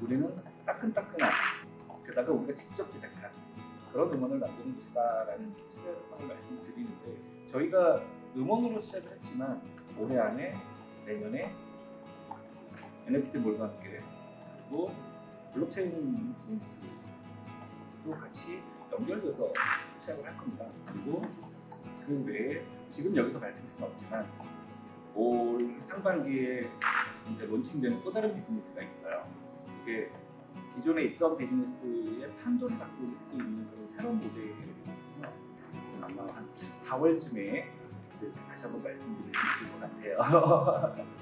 우리는 따끈따끈한 게다가 우리가 직접 제작한 그런 음원을 만드는 곳이다라는 특별성을 말씀드리는데 저희가 음원으로 시작을 했지만 올해 안에 내년에 NFT 몰과 함께 그리고 블록체인 비즈니스도 같이 연결돼서 시작을 할 겁니다. 그리고 그 외에 지금 여기서 밝힐 수는 없지만 올 상반기에 이제 론칭되는 또 다른 비즈니스가 있어요. 이게 기존에 있던 비즈니스의 판도를 바꿀 수 있는 그런 새로운 모델이거든요. 아마 한 4월쯤에 다시 한번 말씀드릴 수 있을 것 같아요.